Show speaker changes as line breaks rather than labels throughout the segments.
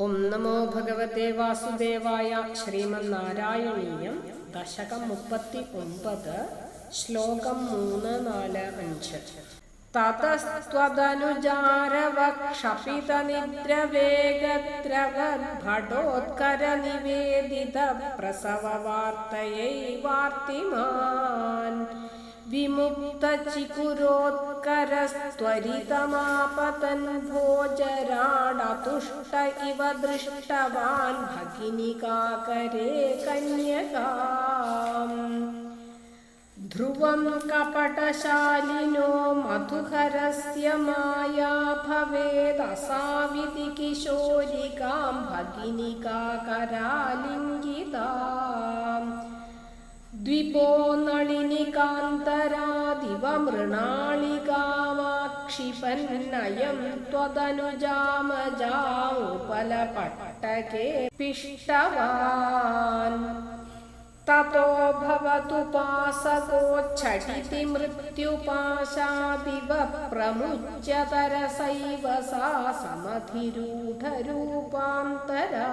ഓം നമോ ഭഗവത്തെ വാസുദേവായ ശ്രീമന്നാരായണീയം ദശകം മുപ്പത്തി ഒമ്പത് ശ്ലോകം മൂന്ന് നാല് അഞ്ച്. തതസ്ത്വതനുജാരവക്ഷപിതനിദ്രവേഗദ്രവദ്ഭടോത്കര നിവേദിത പ്രസവ വാർത്തയൈ വാർത്തിമാൻ. विमुक्तचिकुरोत्करस्त्वरितमापतन् भोजराडतुष्ट इव दृष्टवान् भगिनिकाकरे कन्यकाम् ध्रुवं कपटशालिनो मधुकरस्य माया भवेदसाविति किशोरिकां भगिनिकाकरालिङ्गिताम् द्विपो नणिनिकान्तरादिव मृणाणिकामाक्षिपन् त्वदनुजामजामुपलपट्टके पिष्टवान्। ततो भवतुपासकोच्छटिति मृत्युपाशादिव प्रमुच्यतरसैव सा समधिरूढरूपान्तरा।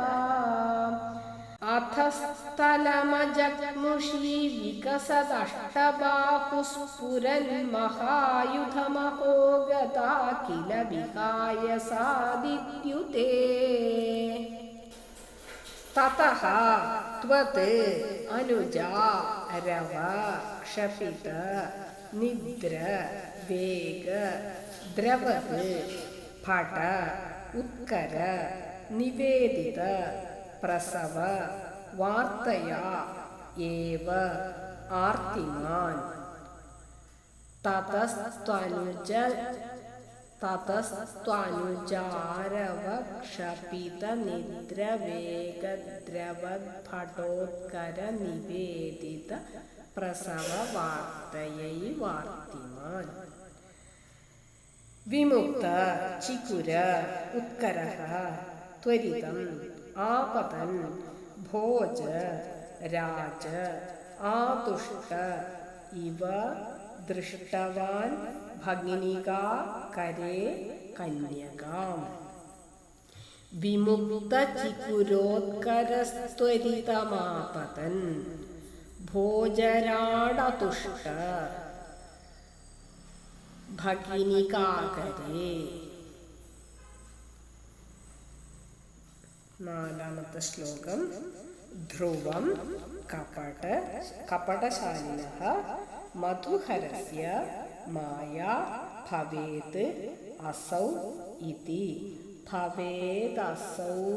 अथ स्थलमजग्मुषी विकसदष्टबाहुस्फुरन्महायुधमहो गता किल विहाय सादित्युते ततः त्वत् अनुजा रव क्षपित निद्र वेग द्रवत् फट उत्कर निवेदित പ്രസവ വാർത്തയാ ഏവ ആർത്തിമാൻ. തതസ്ത്വനുജ തതസ്ത്വനുജാരവക്ഷപിത നിദ്രവേഗദ്രവദ്ഭടോത്കര നിവേദിത പ്രസവ വാർത്തയൈ വാർത്തിമാൻ. വിമുക്ത ചികുര ഉത്കര ത്വരിതം आपतन भोज राज आतुष्ट इव दृष्टवान भगिनिका करे कन्यकाम। कन्यकाम् विमुक्तचिकुरोत्करस्त्वरितमापतन् भोजराडतुष्ट भगिनिकाकरे നാലാമത്തെ ശ്ലോകം. ധ്രുവം കപട കപടശാലിന മധുഹരസ്യ മായ ഭവേത് അസൗ ഇതി. ഭവേദസൗ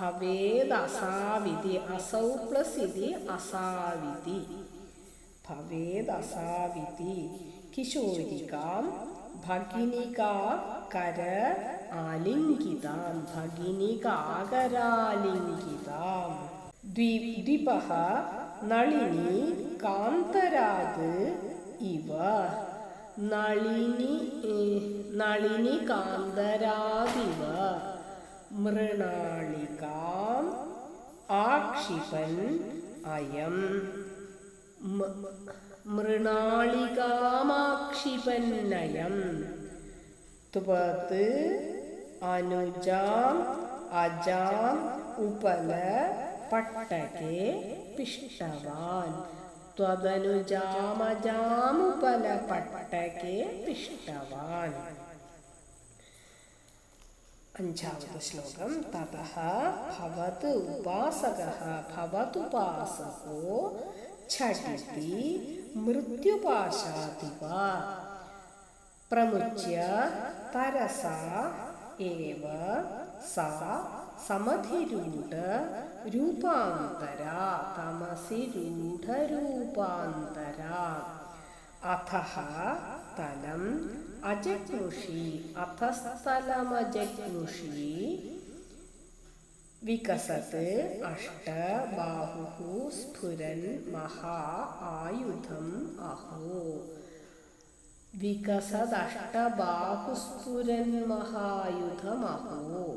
ഭവേദസാവിധി. അസൗ പ്ലസ് ഇതി അസാവിധി. ഭവേദസാവിധി. കിശോരികാം ഭഗിനികാ കര ആലിംഗിതാം ഭഗിനികാകരാലിംഗിതാം. ദ്വിപः നളിനി കാന്തരാത് ഇവ. നളിനി നളിനി കാന്തരാദിവ മൃണാളികാം ആക്ഷിപൻ അയം. മൃണാളികാമാക്ഷിപന്നയം. ത്വത് അനുജാം അജാം ഉപല പട്ടകെ പിഷ്ടവാൻ. ത്വതനുജാമജാമുപല പട്ടകെ പിഷ്ടവാൻ. അഞ്ചാമത് ശ്ലോകം. തതഃ ഭവത് ഉപാസകഃ. ഭവതുപാസകോ ഛടിതി മൃത്യുപാശാതിവ പ്രമുച്യ തരസ ഏവ സാ സമധിരൂഢ രൂപാന്തരാ തമസി രൂഢരൂപാന്തര അഥ തലം അജഗ്നുഷി അഥസ്ഥലമജഗ്നുഷി വികസത് അഷ്ടബാഹുഃ സ്ഫുരൻ മഹാ ആയുധം അഹോ. വികസദഷ്ടബാഹുസ്ഫുരൻ മഹായുധമഹോ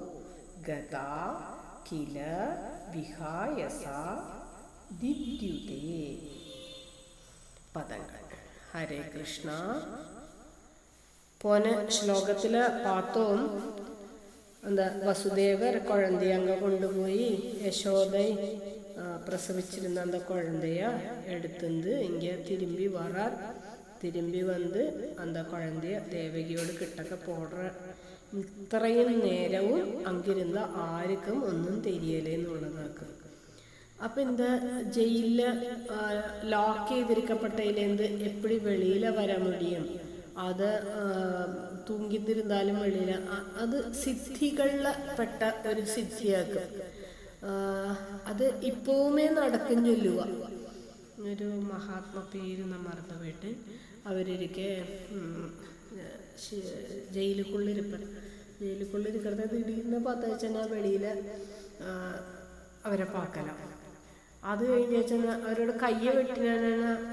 ഗതാ കില വിഹായസ ദിദ്യുതേ. പദങ്ങൾ. ഹരേ കൃഷ്ണ. പോന ശ്ലോകത്തിൽ പാത്തവും എന്താ വസുദേവർ കുഴന്തയങ്ക കൊണ്ടുപോയി. യശോദ പ്രസവിച്ചിരുന്ന അന്ത കുഴന്തയ എടുത്തത് എങ്കിൽ തിരുമ്പി വറാർ. തിരുമ്പി വന്ന് അന്ത കുഴന്തയ ദേവകിയോട് കിട്ടക്ക പോടുற ഇത്രയും നേരവും അങ്കിരുന്ന ആർക്കും ഒന്നും തെരിയലേ എന്നുള്ളതാക്ക്. അപ്പം എന്താ ജയിലിൽ ലോക്ക് ചെയ്തിരിക്കപ്പെട്ടതിലേന്ത് എപ്പോഴും വെളിയിലെ വരാൻ മുടിയും? അത് തൂങ്ങിത്തിരുന്നാലും വെളിയില. അത് സിദ്ധികളിൽ പെട്ട ഒരു സിദ്ധിയാക്കും. അത് ഇപ്പോവുമേ നടക്കും ചൊല്ലുക ഒരു മഹാത്മ പേര് നാം മറന്നു പോയിട്ട് അവരൊരിക്കെ ജയിലുക്കുള്ളിരിപ്പ ജയിലുക്കുള്ളിരിക്കുന്നത് തിടീർന്ന് പത്തയച്ചെന്നാ വെളിയിൽ അവരെ പാക്കല അത് കഴിഞ്ഞ് വെച്ചാൽ അവരോട് കയ്യെ വെട്ടിനാണ്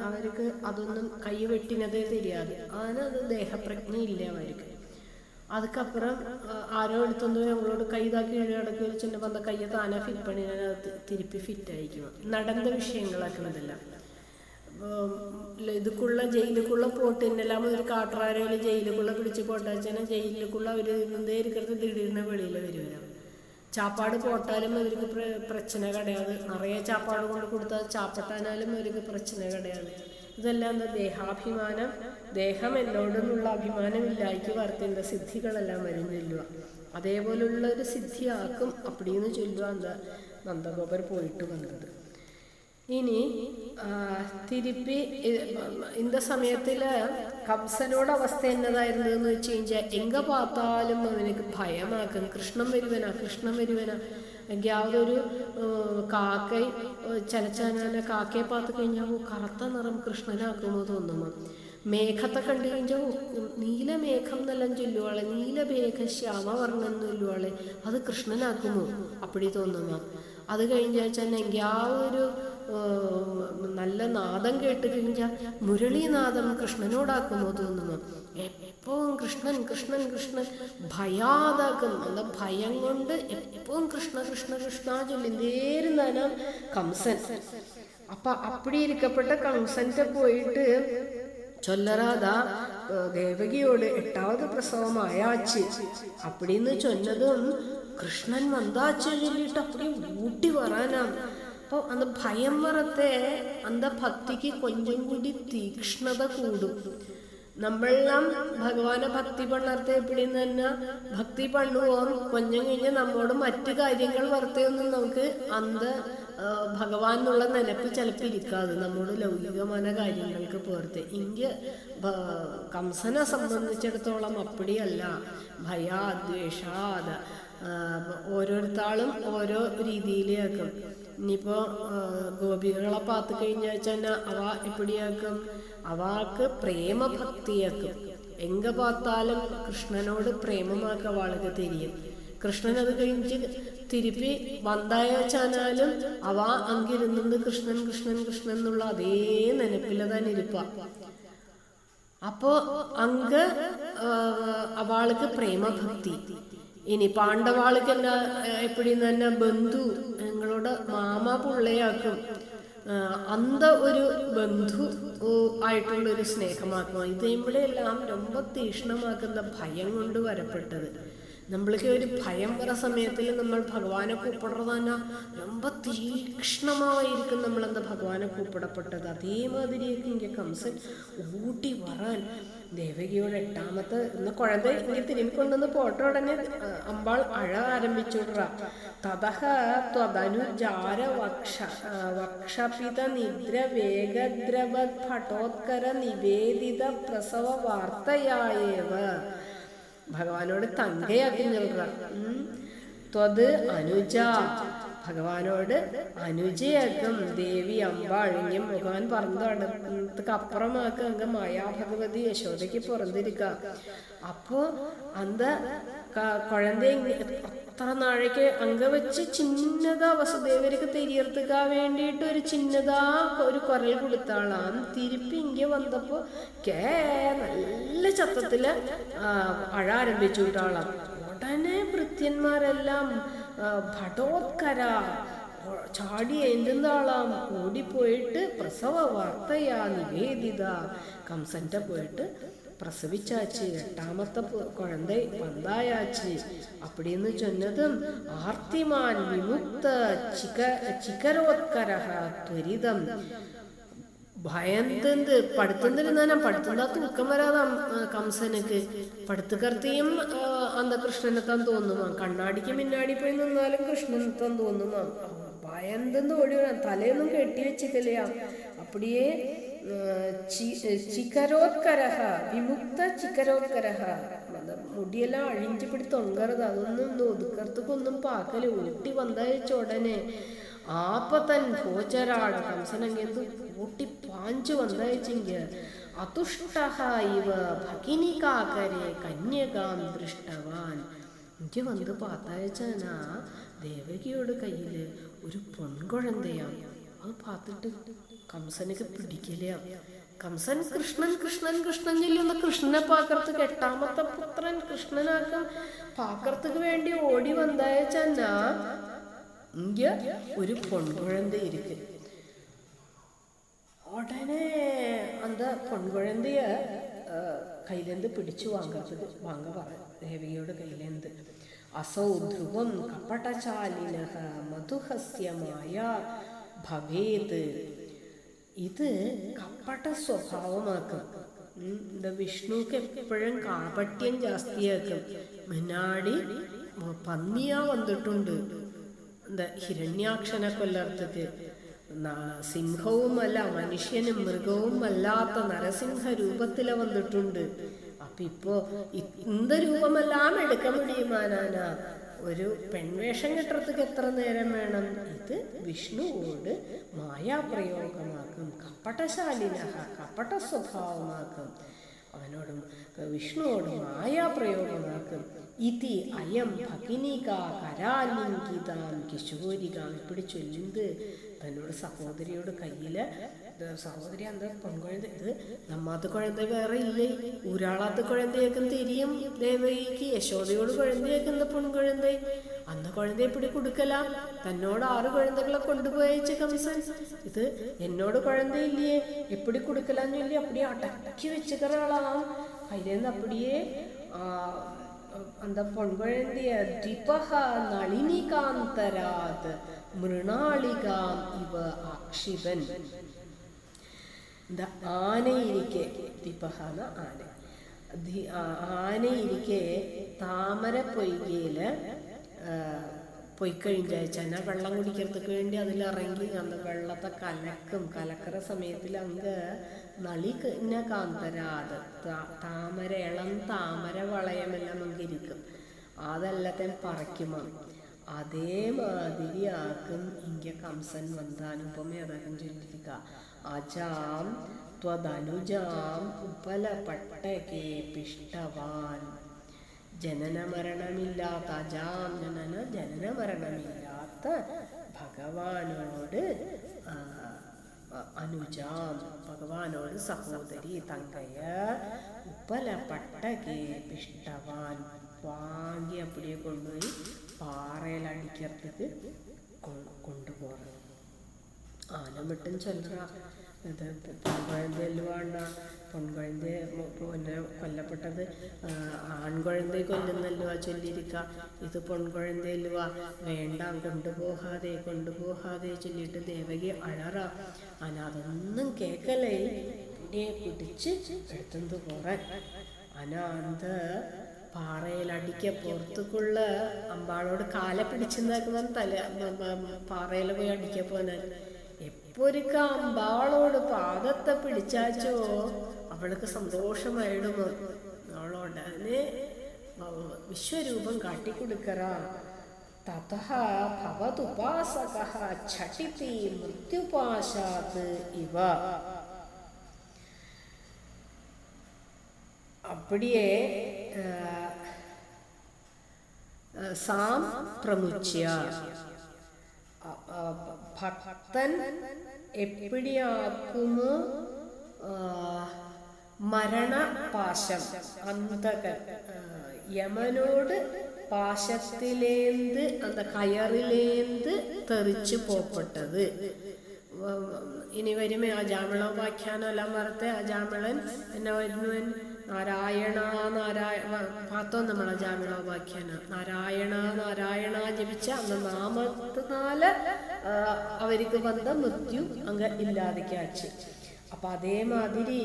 അവർക്ക് അതൊന്നും കയ്യെ വെട്ടിനതേ தெரியாது അതിനത് ദേഹപ്രജ്ഞ ഇല്ല അവർക്ക്. അതുക്കപ്പുറം ആരോ എടുത്തോണ്ട് ഞങ്ങളോട് കൈ ഇതാക്കി ഇടയ്ക്ക് ഒരു ചിന്ന പന്ത കയ്യെ താനെ ഫിറ്റ് പണിയാനത് തിരുപ്പി ഫിറ്റ് ആയിരിക്കണം നടന്ന വിഷയങ്ങളാക്കണതെല്ലാം ഇതുക്കുള്ള ജയിലുക്കുള്ള പോട്ടിനെല്ലാം ഒരു കാട്ടുറാരയിൽ ജയിലുക്കുള്ള പിടിച്ച് പോട്ടാച്ചാൽ ജയിലുക്കുള്ള അവർ ഇതേ ഇരിക്കുന്നത് ദിടീറിന് വെളിയിൽ വരുവരാം ചാപ്പാട് പോട്ടാലും അവർക്ക് പ്ര- പ്രശ്ന കിടയാണ്. നിറയെ ചാപ്പാട് കൊണ്ട് കൊടുത്താൽ ചാപ്പട്ടാനാലും അവർക്ക് പ്രശ്ന കിടയാണ്. ഇതെല്ലാം എന്താ ദേഹാഭിമാനം? ദേഹം എന്നോടൊന്നുള്ള അഭിമാനം ഇല്ലായ്ക്ക് വർത്തേണ്ട സിദ്ധികളെല്ലാം വരും ചൊല്ലുക. അതേപോലുള്ള ഒരു സിദ്ധിയാക്കും. അപ്പടിന്ന് ചൊല്ലുക എന്താ? നന്ദഗോപർ പോയിട്ട് വന്നത്. ഇനി ആ, തിരുപ്പി ഇ- இந்த സമയത്തില് കംസനോട് അവസ്ഥ എന്നതായിരുന്നു എന്ന് വെച്ച് കഴിഞ്ഞാൽ എങ്ക പാത്താലും അവനക്ക് ഭയമാക്കും കൃഷ്ണൻ വരുവനാ കൃഷ്ണൻ വരുവനാ എങ്കിൽ യാതൊരു കാക്കൈ ചലച്ചാനാന കാക്കയെ പാത്ത് കഴിഞ്ഞാൽ ഓ കറുത്ത നിറം കൃഷ്ണനാക്കുമോ തോന്നുമോ മേഘത്തെ കണ്ടു കഴിഞ്ഞാൽ നീലമേഘം എന്നെല്ലാം ചൊല്ലുവാളെ നീലമേഘ ശ്യാമവർണ്ണം ചൊല്ലുവാളെ അത് കൃഷ്ണനാക്കുമോ അപ്പടി തോന്നുമോ അത് കഴിഞ്ഞാൽ എങ്കിൽ ആ ഒരു ഏഹ്, നല്ല നാദം കേട്ട് കഴിഞ്ഞാൽ മുരളീനാദം കൃഷ്ണനോടാക്കുന്നു തോന്നുന്നു. എപ്പോഴും കൃഷ്ണൻ കൃഷ്ണൻ കൃഷ്ണൻ ഭയാതാക്കുന്നു അല്ല ഭയം കൊണ്ട് എപ്പോഴും കൃഷ്ണ കൃഷ്ണ കൃഷ്ണ ചൊല്ലി നേരുന്നാലും കംസൻ. അപ്പൊ അപ്പടി ഇരിക്കപ്പെട്ട കംസന്റെ പോയിട്ട് ചൊല്ലറാത ദേവകിയോട് എട്ടാമത് പ്രസവം അയാച്ചി അപ്പടിന്ന് ചൊല്ലതും കൃഷ്ണൻ മന്ദാച്ചൊല്ലിട്ട് അപ്പടി ഊട്ടി വരാനാണ്. അപ്പോൾ അന്ന് ഭയം വരത്തെ അന്ത ഭക്തിക്ക് കൊഞ്ചം കൂടി തീക്ഷ്ണത കൂടും. നമ്മളെല്ലാം ഭഗവാനെ ഭക്തി പണ്ണർത്തെ എപ്പോഴും തന്നെ ഭക്തി പണ്ണുപോകും കൊഞ്ചം കഴിഞ്ഞ് നമ്മോട് മറ്റു കാര്യങ്ങൾ വർത്തയൊന്നും നമുക്ക് അന്ത ഭഗവാൻ എന്നുള്ള നിലപ്പ് ചിലപ്പോൾ ഇരിക്കാതെ നമ്മോട് ലൗകികമായ കാര്യങ്ങൾക്ക് പോർത്ത് ഭ- കംസനെ സംബന്ധിച്ചിടത്തോളം അപ്പടിയല്ല. ഭയാദ്വേഷാദ ഓരോരുത്താളും ഓരോ രീതിയിലാക്കും. ഇനിയിപ്പോ ഗോപികളെ പാത്ത് കഴിഞ്ഞ അവ എപ്പിടിയാക്കും? അവക്ക് പ്രേമഭക്തിയാക്കും. എങ്ക പാത്താലും കൃഷ്ണനോട് പ്രേമമാക്ക അവൾക്ക് തിരിയും. കൃഷ്ണൻ അത് കഴിഞ്ഞ് തിരുപ്പി വന്തായ അവ അങ്കിരുന്നുണ്ട് കൃഷ്ണൻ കൃഷ്ണൻ കൃഷ്ണൻ എന്നുള്ള അതേ നെനപ്പിൽ തന്നെ ഇരിപ്പ. അപ്പോ അങ്ക് അവൾക്ക് പ്രേമഭക്തി. ഇനി പാണ്ഡവാൾക്ക് എന്നാ എപ്പോഴും തന്നെ ബന്ധു നിങ്ങളോട് പൊള്ളയാക്കും. അന്ത ഒരു ബന്ധു ആയിട്ടുള്ള ഒരു സ്നേഹമാക്കും. ഇത് ഇവിടെയെല്ലാം രൊമ്പ തീക്ഷ്ണമാക്കുന്ന ഭയം കൊണ്ട് വരപ്പെട്ടത്. നമ്മൾക്ക് ഒരു ഭയം വര സമയത്തിൽ നമ്മൾ ഭഗവാനെ കൂപ്പിടുന്ന രൊമ്പ തീക്ഷ്ണമായിരിക്കും നമ്മളെന്താ ഭഗവാനെ കൂപ്പിടപ്പെട്ടത്. അതേമാതിരിയൊക്കെ കംസൻ ഊട്ടി വരാൻ. ദേവകിയോട് എട്ടാമത്തെ ഇന്ന് കുഴന്ത ഇങ്ങനെ തിരുമ്മിക്കൊണ്ടുവന്ന് പോട്ട ഉടനെ അമ്പാൾ അഴ ആരംഭിച്ചുവിടുക തതഹ ത്വതനുജാര വക്ഷ വക്ഷപിത നിദ്ര വേഗദ്രവ ഭട്ടോത്കര നിവേദിത പ്രസവ വാർത്തയായേവ. ഭഗവാനോട് തങ്കയാക്കി നിൽക്കുക ത്വത് അനുജ. ഭഗവാനോട് അനുജയക്കും ദേവി അമ്പാഴിഞ്ഞും ഭഗവാൻ പറഞ്ഞത് അപ്പുറമാക്ക അങ്ങ് മായാഭഗവതി യശോദയ്ക്ക് പുറന്തിരിക്ക. അപ്പോ അന്ത കുഴന്ത അത്ര നാഴേക്ക് അങ്ക വെച്ച് ചിന്നതാ വസുദേവർക്ക് തെരിയർത്തുക വേണ്ടിയിട്ട് ഒരു ചിന്നതാ ഒരു കുരൽ കൊടുത്താളാന്ന് തിരുപ്പി ഇങ്ങ വന്നപ്പോ കേ നല്ല ചത്തത്തിൽ അഴ ആരംഭിച്ചു വിട്ടാളാം. ഉടനെ ഭൃത്യന്മാരെല്ലാം ഭടോത്കര. ചാടി എന്തുന്നാളാം ഓടിപ്പോയിട്ട് പ്രസവ വാർത്തയാ നിവേദിത. കംസന്റെ പോയിട്ട് പ്രസവിച്ചാച്ച്. എട്ടാമത്തെ കുഴന്ത പന്തായാച്ച്. അപ്പടിന്ന് ചൊന്നതും ആർത്തിമാൻ വിമുക്ത ചിക ചിക്കരോത്കര ത്വരിതം. ഭയന്ത് പഠിത്തന്നിരുന്നാലും പടുത്തുണ്ടാത്ത ഉക്കം വരാതാം കംസനക്ക്. പഠിത്തക്കർത്തിയും അന്ത കൃഷ്ണനെത്താൻ തോന്നുമാ കണ്ണാടിക്ക് മിന്നാടി പോയി നിന്നാലും കൃഷ്ണനെത്താൻ തോന്നുമാ ഭയന്തെന്ന് ഓടി വരാം തലയൊന്നും കെട്ടി വെച്ചിട്ടില്ല. അപ്പടിയേ ചിക്കരോത്കരഹ വിമുക്ത ചിക്കരോത്കരഹ മുടിയെല്ലാം അഴിஞ்சു പിടി തൊങ്കറത് അതൊന്നും ഒതുക്കർത്തക്കൊന്നും പാക്കൽ. ഊട്ടി വന്നയച്ച ഉടനെ ആപ്പത്തൻ ഭോജരാട്. കംസനങ്ങെന്ത് ഊട്ടി പാഞ്ചു വന്നയച്ചെങ്ക അതുഷ്ടഹ ഇവ ഭഗിനികാകരെ കന്യകാം ദൃഷ്ടവാൻ എനിക്ക് വന്ന് പാത്തയച്ചാ ദേവകിയോട് കയ്യിൽ ഒരു പൊൻകുഴന്തയാണ് അത് പാത്തിട്ട് കംസനൊക്കെ പിടിക്കില്ല കംസൻ കൃഷ്ണൻ കൃഷ്ണൻ കൃഷ്ണൻ ചൊല്ലുന്ന കൃഷ്ണനെ പാക്കർത്ത് എട്ടാമത്തെ പുത്രൻ കൃഷ്ണനാക്ക പാക്കർത്തക്ക് വേണ്ടി ഓടി വന്നയച്ചാ ഇന്ത്യ ഒരു പൊൺകുഴന്ത ഇരിക്ക് ഉടനെ அந்த പൊൺകുഴന്തയ കയ്യിലെന്ത് പിടിച്ചു വാങ്ങത്തത് വാങ്ങ പറ ദേവിയുടെ കയ്യിലെന്ത് അസൗ ധ്രുവം കപടചാലിനഹ മധുഹസ്യമായ ഭവേത് ഇത് കപ്പട്ട സ്വഭാവമാക്കും ഉം, இந்த വിഷ്ണുക്ക് എപ്പോഴും കാപട്യം ജാസ്തിയാക്കും മുന്നാടി പന്നിയാ വന്നിട്ടുണ്ട് എന്താ ഹിരണ്യാക്ഷനെ കൊല്ലർത്തക്ക് സിംഹവുമല്ല മനുഷ്യനും മൃഗവുമല്ലാത്ത നരസിംഹ രൂപത്തില വന്നിട്ടുണ്ട്. അപ്പൊ ഇപ്പോ ഇന്ത രൂപമെല്ലാം എടുക്ക മുടിയുമാനാന ഒരു പെൺവേഷം കെട്ടത്തേക്ക് എത്ര നേരം വേണം? ഇത് വിഷ്ണുവോട് മായാപ്രയോഗമാക്കും. കപടശാലിന കപട സ്വഭാവമാക്കും അവനോടും വിഷ്ണുവോട് മായാപ്രയോഗമാക്കും. ഇതി അയം ഭഗിനിക കരാലിംഗിതാം കിശോരികാം ഇപ്പിടി ചൊല്ലുന്നത് തന്നോട് സഹോദരിയോട് കയ്യില് ഇത് സഹോദരി അന്ത പൊൻകുഴന്ത ഇത് നമ്മാത്ത കുഴന്ത വേറെ ഇല്ലേ ഊരാളാത്ത കുഴന്തയേക്കും തിരിയും ദേവകിക്ക് യശോദയോട് കുഴന്തയേക്കുന്ന പൊൻകുഴന്ത അന്ന കുഴന്തയെ പിടി കൊടുക്കലാം തന്നോട് ആറ് കുഴന്തകളെ കൊണ്ടുപോയച്ച കംസൻ ഇത് എന്നോട് കുഴന്തയില്ലേ എപ്പിടി കൊടുക്കലാന്ന് ചൊല്ലി അപ്പടിയെ അടക്കി വെച്ചുകളാം കയ്യിലേന്ന് അപ്പടിയെ ആ அந்த പൊൺകുഴന്തിയ ദ്വിപഹ നളിനികാന്തരാത് മൃണാളികാം ഇവ അക്ഷിപൻ എന്താ ആനയിരിക്കെ ദിപഹന ആന. ആനയിരിക്കെ താമര പൊയ്കയിൽ പൊയ്ക്കഴിഞ്ഞ ചെന്ന വെള്ളം കുടിക്കുന്നതുക്ക് വേണ്ടി അതിലിറങ്ങി അന്ന് വെള്ളത്തെ കലക്കും. കലക്കുന്ന സമയത്തിൽ അങ്ങ് നളി പിന്നെ കാന്തരാത് താമര ഇളം താമര വളയമെല്ലാം നമുക്ക് ഇരിക്കും. അതെല്ലാത്തെയും പറിക്കുമാണ് അതേമാതിരി ആക്കും ഇങ്ക കംസൻ വന്താനുപമ അതൊക്കെ ചൊല്ലിക്ക അജാം ത്വതനുജാം ഉപലപട്ടകേ പിഷ്ടവാൻ. ജനന മരണമില്ലാത്ത അജാം ജനന ജനന മരണമില്ലാത്ത ഭഗവാനോട് അനുജാം ഭഗവാനോട് സഹോദരി തങ്കയ ഉപ്പലപ്പട്ടകെ പിഷ്ടവാൻ. വാങ്ങി കൊണ്ടുപോയി പാറയിൽ അടിക്കറത്തേക്ക് കൊണ്ടുപോകണം ആന വിട്ടും ഇത് പൊൻകുഴന്തയിൽ വേണ്ട. പൊൻകുഴന്ത പിന്നെ കൊല്ലപ്പെട്ടത് ആൺകുഴന്തയെ കൊല്ലുന്നല്ലോ ചൊല്ലിയിരിക്ക. ഇത് പൊൺകുഴന്തല്ലുവ വേണ്ട കൊണ്ടുപോകാതെ കൊണ്ടുപോകാതെ ചൊല്ലിയിട്ട് ദേവകി അഴറ. ആന അതൊന്നും കേക്കലേ പിന്നെ പിടിച്ച് എടുത്തു പോറാൻ അന അന്ത പാറയിൽ അടിക്ക പുറത്തുക്കുള്ള അമ്പാളോട് കാല പിടിച്ചു നിൽക്കുന്ന തല പാറയിൽ പോയി അടിക്ക പോനാൻ എപ്പൊരുക്ക അമ്പാളോട് പാദത്തെ പിടിച്ചാച്ചോ അവൾക്ക് സന്തോഷമായിടുമോ അവളുടനെ വിശ്വരൂപം കാട്ടിക്കൊടുക്കറ. തതഃ ഭവതുപാസക ഝടിതി മൃത്യുപാശാത് ഇവ. அப்படியே அஹ், அஹ், சாம் பிரமுச்சிய அ- அ- ഭക്തൻ എപ്പിടിയാക്കുമോ മരണപാശം അന്തകൻ ആ, യമനോട് പാശത്തിലേന്ത് അന്ത കയറിലേന്ത് തെറിച്ചു പോപ്പെട്ടത് വ- വ- ഇനി വരുമേ അജാമിള വ്യാഖ്യാനം എല്ലാം വരത്തെ അജാമിളൻ എന്നെ വരുന്നുവൻ നാരായണ നാരായ പാത്തോന്ന് നമ്മളെ ജാമിള വാക്യന. നാരായണ നാരായണ ജപിച്ച അന്ന് നാമത്തിനാല് അവർക്ക് വന്ന മൃത്യു അങ്ങ് ഇല്ലാതിക്കാച്ചു അപ്പൊ അതേമാതിരി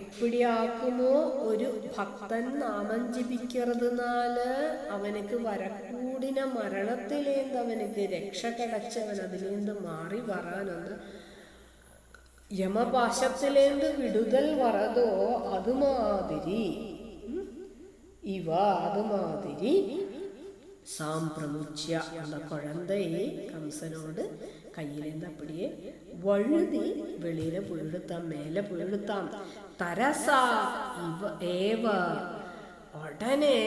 എപ്പടിയാക്കുമോ ഒരു ഭക്തൻ നാമം ജപിக்கிறതുനാല് അവനക്ക് വരക്കൂടിന മരണത്തിലേന്ത് അവനക്ക് രക്ഷ കിടച്ചവൻ അതിലേന്ത് മാറി വരാനൊന്ന് യമപാശത്തിലേന്ത് വിടുതൽ വരതോ അതുമാതിരി. ഉം, ഇവ അതുമാതിരി സാമ്പ്രമുച്യ എന്ന കുഴന്തയെ കംസനോട് കയ്യിലേന്ത് അപ്പടിയെ വഴുതി വെളിയിലെ പുഴുത്താം മേലെ പുഴുത്താം തരസ ഇവ ഏവ? ഉടനെ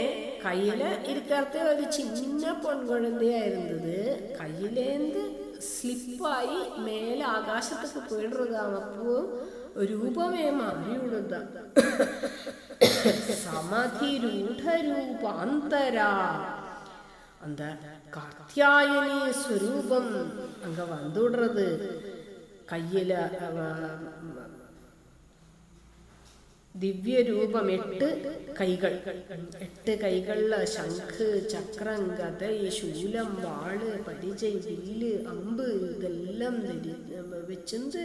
കയ്യിൽ ഇരിക്കാത്ത ഒരു ചിന്ന പൊൺകുഴന്തയായിരുന്നത് കയ്യിലേന്ത് സ്ലിപ്പായി മേലെ ആകാശത്തേക്ക് പോയിടുന്നതാം അപ്പോ രൂപമേ മാറിയുടുന്ന സമാധി രൂഢരൂപാന്തരാ அந்த காத்தியாயனி ஸ்வரூபம் அங்க வந்துடுறது கையில அவ- ദിവ്യരൂപം എട്ട് കൈകൾ. എട്ട് കൈകളിൽ ശംഖ് ചക്രം കഥ ശൂലം വാൾ പരിചയ വില്ല് അമ്പ് ഇതെല്ലാം ധരി വെച്ചിട്ട്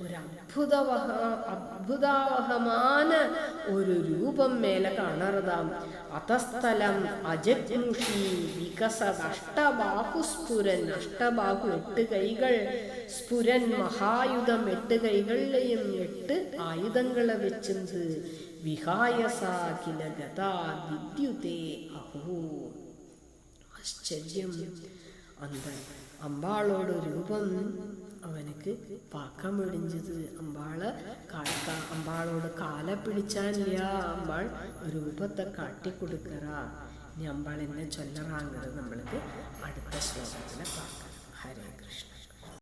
ഒരു അത്ഭുതവഹ അത്ഭുതാവഹமான ഒരു രൂപം മേലെ കാണറുതാം. അതസ്ഥലം അജഗ്മുഷി വികസ അഷ്ടബാഹു സ്ഫുരൻ അഷ്ടബാഹു എട്ട് കൈകൾ. സ്ഫുരൻ മഹായുധം എട്ട് കൈകളിലെയും എട്ട് ആയുധങ്ങളെ വെച്ചത് വിഹായസ കില ഗതാ വിദ്യുതേ അഹോ. ആശ്ചര്യം. അന്ത അമ്പാളോട് രൂപം അവനക്ക് പാക്കം പിടിഞ്ചത് അമ്പാൾ കാക്ക അമ്പാളോട് കാല പിടിച്ചാനില്ല. അമ്പാൾ രൂപത്തെ കാട്ടിക്കൊടുക്കറ. ഇനി അമ്പാൾ എന്നെ ചൊല്ലറാങ്ങത് നമ്മൾക്ക് അടുത്ത ശ്ലോകം